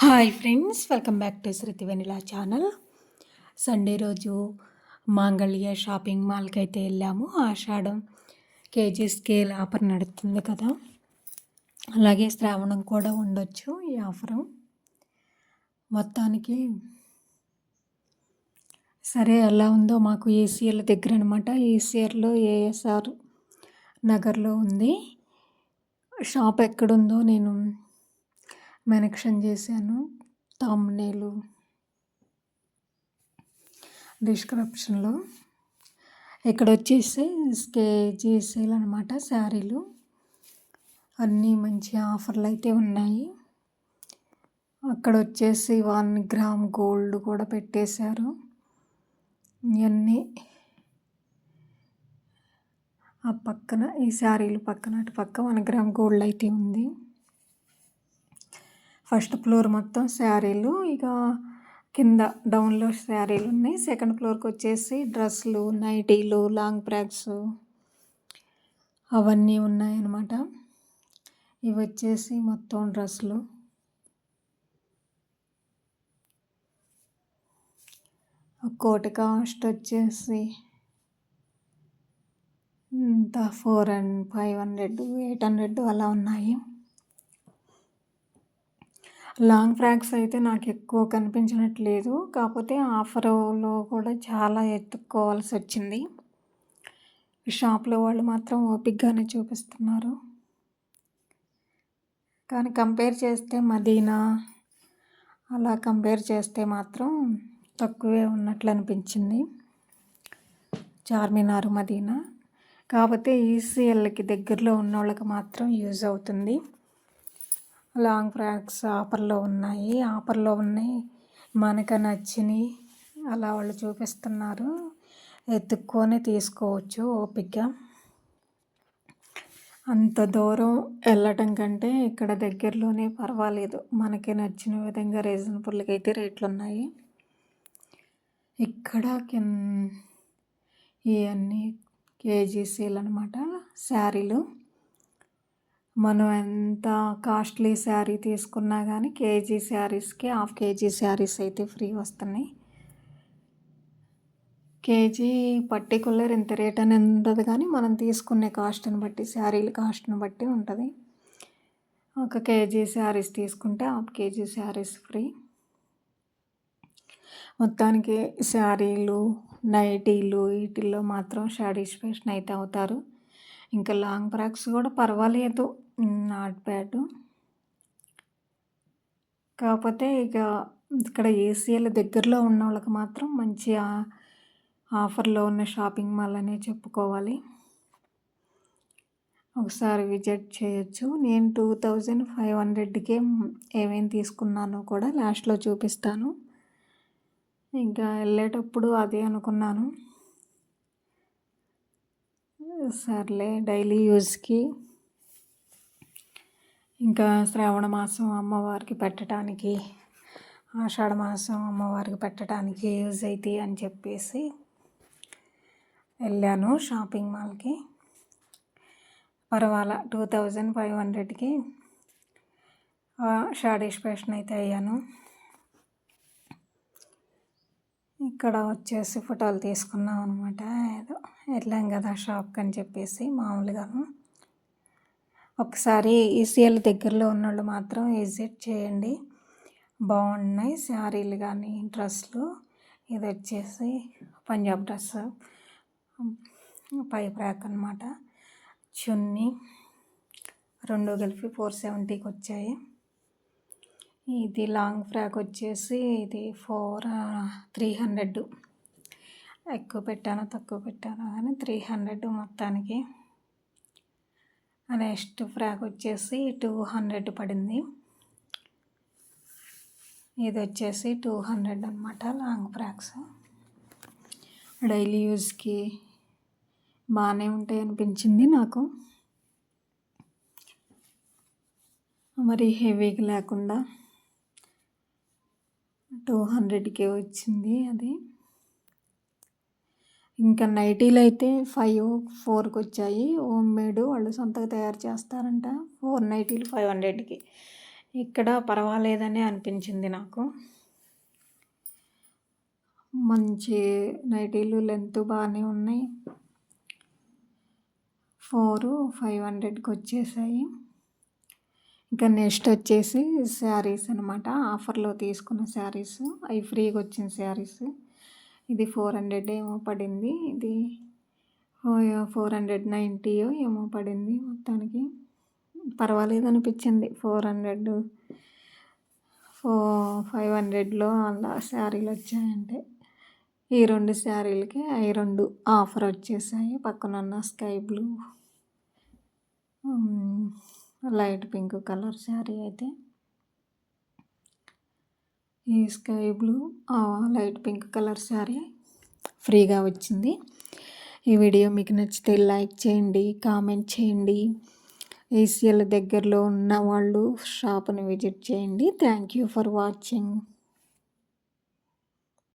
Hi friends welcome back to Shruti vanilla channel. Sunday రోజు Mangalya shopping మాల్కి అయితే వెళ్ళాము. ఆషాఢం కేజీ స్కేల్ ఆఫర్ నడుస్తుంది కదా. అలాగే శ్రావణం కూడా ఉండొచ్చు ఈ ఆఫరు. మొత్తానికి సరే ఎలా ఉందో మాకు ఏసీఎల్ దగ్గర అనమాట ఏసీఆర్లో ఏఎస్ఆర్ నగర్లో ఉంది. షాప్ ఎక్కడుందో నేను మెన్షన్ చేశాను. తమ్నేలు డిస్క్రిప్షన్లో. ఇక్కడ వచ్చేసి కేజీ సేల్ అనమాట శారీలు. అన్నీ మంచి ఆఫర్లు అయితే ఉన్నాయి. అక్కడ వచ్చేసి వన్ గ్రామ్ గోల్డ్ కూడా పెట్టేశారు. ఇవన్నీ ఆ పక్కన ఈ శారీలు పక్కన అటు పక్క వన్ గ్రామ్ గోల్డ్ అయితే ఉంది. ఫస్ట్ ఫ్లోర్ మొత్తం శారీలు ఇక కింద డౌన్లో శారీలు ఉన్నాయి. సెకండ్ ఫ్లోర్కి వచ్చేసి డ్రెస్సులు నైటీలు లాంగ్ ఫ్రాక్స్ అవన్నీ ఉన్నాయన్నమాట. ఇవి వచ్చేసి మొత్తం డ్రెస్సులు. కోటి కాస్ట్ వచ్చేసి ఇంత four and five hundred eight hundred అలా ఉన్నాయి. లాంగ్ ఫ్రాక్స్ అయితే నాకు ఎక్కువ కనిపించినట్లేదు. కాకపోతే ఆఫర్లో కూడా చాలా ఎత్తుక్కోవాల్సి వచ్చింది. షాప్లో వాళ్ళు మాత్రం ఓపిక్గానే చూపిస్తున్నారు. కానీ కంపేర్ చేస్తే మదీనా అలా కంపేర్ చేస్తే మాత్రం తక్కువే ఉన్నట్లు అనిపించింది. చార్మినార్ మదీనా. కాకపోతే ఈసీఎల్కి దగ్గరలో ఉన్న వాళ్ళకి మాత్రం యూజ్ అవుతుంది. లాంగ్ ఫ్రాక్స్ ఆఫర్లో ఉన్నాయి. ఆఫర్లో ఉన్నాయి. మనకు నచ్చినవి అలా వాళ్ళు చూపిస్తున్నారు. ఎత్తుక్కొని తీసుకోవచ్చు ఓపిక. అంత దూరం వెళ్ళటం కంటే ఇక్కడ దగ్గరలోనే పర్వాలేదు. మనకి నచ్చిన విధంగా రీజనబుల్గా అయితే రేట్లు ఉన్నాయి ఇక్కడ ఇవన్నీ కేజీ సేల్ అనమాట శారీలు. మనం ఎంత కాస్ట్లీ శారీ తీసుకున్నా కానీ కేజీ శారీస్కి హాఫ్ కేజీ శారీస్ అయితే ఫ్రీ వస్తున్నాయి. కేజీ పర్టికులర్ ఇంత రేట్ అని ఉండదు కానీ మనం తీసుకునే కాస్ట్ని బట్టి శారీల కాస్ట్ని బట్టి ఉంటుంది. ఒక కేజీ శారీస్ తీసుకుంటే హాఫ్ కేజీ శారీస్ ఫ్రీ. మొత్తానికి శారీలు నైటీలు వీటిల్లో మాత్రం సాటిస్ఫాక్షన్ అయితే అవుతారు. ఇంకా లాంగ్ ఫ్రాక్స్ కూడా పర్వాలేదు. Not bad. కాకపోతే ఇక ఇక్కడ ఏసీఎల్ దగ్గరలో ఉన్న వాళ్ళకి మాత్రం మంచి ఆఫర్లో ఉన్న షాపింగ్ మాల్ అనే చెప్పుకోవాలి. ఒకసారి విజిట్ చేయొచ్చు. నేను టూ థౌజండ్ ఫైవ్ హండ్రెడ్కే ఏమేమి తీసుకున్నానో కూడా లాస్ట్లో చూపిస్తాను. ఇంకా వెళ్ళేటప్పుడు అదే అనుకున్నాను. సర్లే డైలీ యూజ్కి. ఇంకా శ్రావణ మాసం అమ్మవారికి పెట్టడానికి ఆషాఢ మాసం అమ్మవారికి పెట్టడానికి యూజ్ అవుతాయి అని చెప్పేసి వెళ్ళాను షాపింగ్ మాల్కి. పర్వాలా టూ థౌజండ్ ఫైవ్ హండ్రెడ్కి. సాటిస్ఫాక్షన్ అయితే అయ్యాను. ఇక్కడ వచ్చేసి ఫోటోలు తీసుకున్నాం అనమాట ఏదో వెళ్ళాం కదా షాప్కి అని చెప్పేసి మామూలుగాను. ఒకసారి ఈసీఎల్ దగ్గరలో ఉన్నోళ్ళు మాత్రం విజిట్ చేయండి. బాగున్నాయి శారీలు కానీ డ్రెస్సులు. ఇది వచ్చేసి పంజాబ్ డ్రెస్. పై బ్రాక్ అనమాట చున్నీ రెండు కలిపి ఫోర్ సెవెంటీకి వచ్చాయి. ఇది లాంగ్ ఫ్రాక్ వచ్చేసి ఇది ఫోర్ త్రీ హండ్రెడ్. ఎక్కువ పెట్టాను తక్కువ పెట్టాను కానీ త్రీ హండ్రెడ్ మొత్తానికి. నెక్స్ట్ ఫ్రాక్ వచ్చేసి టూ హండ్రెడ్ పడింది. ఇది వచ్చేసి టూ హండ్రెడ్ అనమాట లాంగ్ ఫ్రాక్స్. డైలీ యూజ్కి బాగానే ఉంటాయి అనిపించింది నాకు. మరి హెవీగా లేకుండా టూ హండ్రెడ్కే వచ్చింది అది. ఇంకా నైటీలు అయితే ఫైవ్ ఫోర్కి వచ్చాయి. హోమ్ మేడ్ వాళ్ళు సొంతగా తయారు చేస్తారంట. ఫోర్ నైటీలు ఫైవ్ హండ్రెడ్కి. ఇక్కడ పర్వాలేదనే అనిపించింది నాకు. మంచి నైటీలు లెంత్ బాగానే ఉన్నాయి. ఫోరు ఫైవ్ హండ్రెడ్కి వచ్చేసాయి. ఇంకా నెక్స్ట్ వచ్చేసి శారీస్ అనమాట ఆఫర్లో తీసుకున్న శారీస్. అవి ఫ్రీగా వచ్చిన శారీస్. ఇది ఫోర్ హండ్రెడ్ ఏమో పడింది. ఇది ఫోర్ హండ్రెడ్ నైంటీ ఏమో పడింది మొత్తానికి. పర్వాలేదు అనిపించింది. ఫోర్ హండ్రెడ్ ఫో ఫైవ్ హండ్రెడ్లో అలా శారీలు వచ్చాయంటే. ఈ రెండు శారీలకి అవి రెండు ఆఫర్ వచ్చేసాయి. పక్కనున్న sky blue. Light pink colour sari అయితే. ఈ sky blue light pink colour sari ఫ్రీగా వచ్చింది. ఈ వీడియో మీకు నచ్చితే లైక్ చేయండి కామెంట్ చేయండి. ఏసీఎల్ దగ్గరలో ఉన్న వాళ్ళు షాప్ని విజిట్ చేయండి. Thank you for watching.